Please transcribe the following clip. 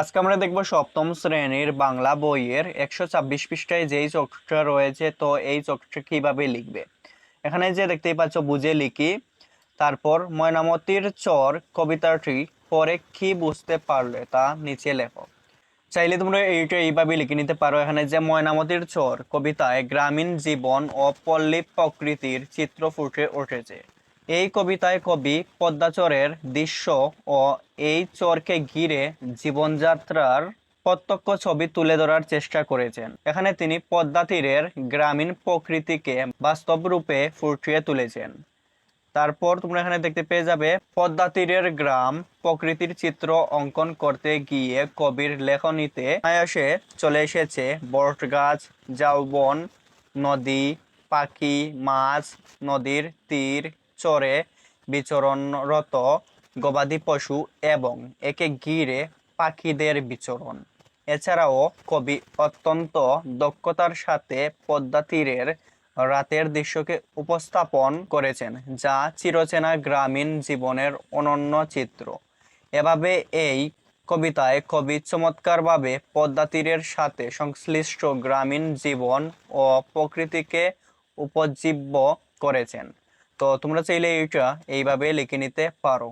আজকে আমরা দেখব সপ্তম শ্রেণির বাংলা বইয়ের একশো ছাব্বিশ পৃষ্ঠায় যেই চক্রটা রয়েছে, তো এই চকটা কীভাবে লিখবে? এখানে যে দেখতেই পাচ্ছ, বুঝে লিখি। তারপর ময়নামতির চর কবিতাটি পরে কি বুঝতে পারলে তা নিচে লেখো। চাইলে তোমরা এইটা এইভাবে লিখে নিতে পারো। এখানে যে ময়নামতির চর কবিতায় গ্রামীণ জীবন ও পল্লী প্রকৃতির চিত্র ফুটে উঠেছে। এই কবিতায় কবি পদ্মাচরের দৃশ্য ও এই চরকে ঘিরে জীবনযাত্রার প্রত্যক্ষ ছবি তুলে ধরার চেষ্টা করেছেন। এখানে তিনি পদ্মা তীরের গ্রামীণ প্রকৃতিকে বাস্তব রূপে ফুটিয়ে তুলেছেন। তারপর তোমরা এখানে দেখতে পেয়ে যাবে, পদ্মা তীরের গ্রাম প্রকৃতির চিত্র অঙ্কন করতে গিয়ে কবির লেখনীতে আয়াসে চলে এসেছে বট গাছ ঝাউবন নদী, পাখি, মাছ, নদীর তীর চরে বিচরণরত গবাদি পশু এবং একে ঘিরে পাখিদের বিচরণ। এছাড়াও কবি অত্যন্ত দক্ষতার সাথে পদ্মা তীরের রাতের দৃশ্যকে উপস্থাপন করেছেন, যা চিরচেনা গ্রামীণ জীবনের অনন্য চিত্র। এভাবে এই কবিতায় কবি চমৎকারভাবে পদ্মা তীরের সাথে সংশ্লিষ্ট গ্রামীণ জীবন ও প্রকৃতিকে উপজীব্য করেছেন। তো তোমরা চাইলে এইটা এইভাবে লিখে নিতে পারো।